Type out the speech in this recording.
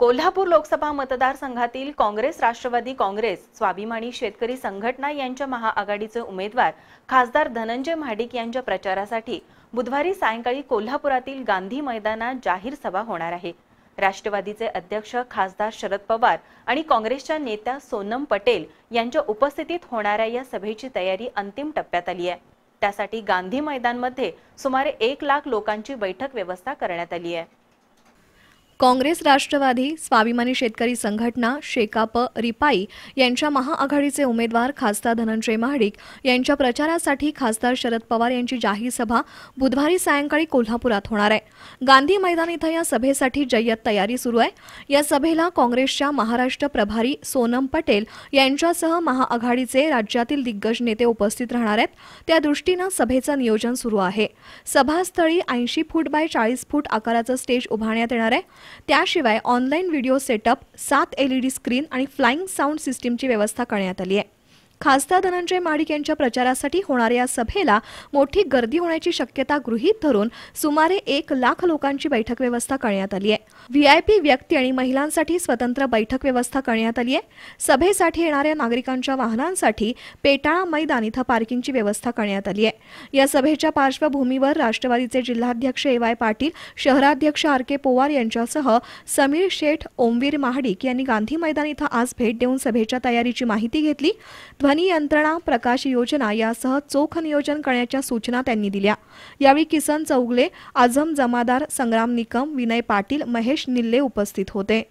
कोल्हापूर लोकसभा मतदारसंघातील काँग्रेस राष्ट्रवादी काँग्रेस स्वाभिमानी शेतकरी संघटना यांच्या महाआघाडीचे उमेदवार खासदार धनंजय महाडिक यांच्या प्रचारासाठी बुधवारी सायंकाळी कोल्हापुरातील गांधी मैदानात जाहीर सभा होणार आहे. राष्ट्रवादीचे अध्यक्ष खासदार शरद पवार आणि काँग्रेसच्या नेत्या सोनम पटेल यांच्या उपस्थितीत होणाऱ्या या सभेची तयारी अंतिम टप्प्यात आली आहे. त्यासाठी गांधी मैदानमध्ये सुमारे एक लाख लोकांची बैठक व्यवस्था करण्यात आली आहे. काँग्रेस राष्ट्रवादी स्वाभिमानी शेतकरी संघटना शेकाप रिपाई यांच्या महाआघाडीचे उमेदवार खासदार धनंजय महाडिक यांच्या प्रचारासाठी खासदार शरद पवार यांची जाहीर सभा बुधवारी सायंकाळी कोल्हापुरात होणार आहे. गांधी मैदान इथं या सभेसाठी जय्यत तयारी सुरू आहे. या सभेला काँग्रेसच्या महाराष्ट्र प्रभारी सोनम पटेल यांच्यासह महाआघाडीचे राज्यातील दिग्गज नेते उपस्थित राहणार आहेत. त्या दृष्टीनं सभेचं नियोजन सुरू आहे. सभास्थळी ऐंशी फूट बाय चाळीस फूट आकाराचं स्टेज उभारण्यात येणार आहे. त्याशिवाय ऑनलाईन व्हिडिओ सेटअप सात एलईडी स्क्रीन आणि फ्लाईंग साऊंड सिस्टीमची व्यवस्था करण्यात आली आहे. खासदार धनंजय माडिक यांच्या प्रचारासाठी होणाऱ्या या सभेला मोठी गर्दी होण्याची शक्यता गृहीत धरून सुमारे एक लाख लोकांची बैठक व्यवस्था करण्यात आली आहे. व्ही आय पी व्यक्ती आणि महिलांसाठी स्वतंत्र बैठक व्यवस्था करण्यात आली आहे. सभेसाठी येणाऱ्या नागरिकांच्या वाहनांसाठी पेटाळा मैदान इथं पार्किंगची व्यवस्था करण्यात आली आहे. या सभेच्या पार्श्वभूमीवर राष्ट्रवादीचे जिल्हाध्यक्ष ए वाय पाटील शहराध्यक्ष आर के पोवार यांच्यासह समीर शेठ ओमवीर महाडिक यांनी गांधी मैदान इथं आज भेट देऊन सभेच्या तयारीची माहिती घेतली. ध्वनी यंत्रणा प्रकाश योजना यासह चोख नियोजन करण्याच्या सूचना त्यांनी दिल्या. यावेळी किसन चौगले आझम जमादार संग्राम निकम विनय पाटील महेश निल्ले उपस्थित होते.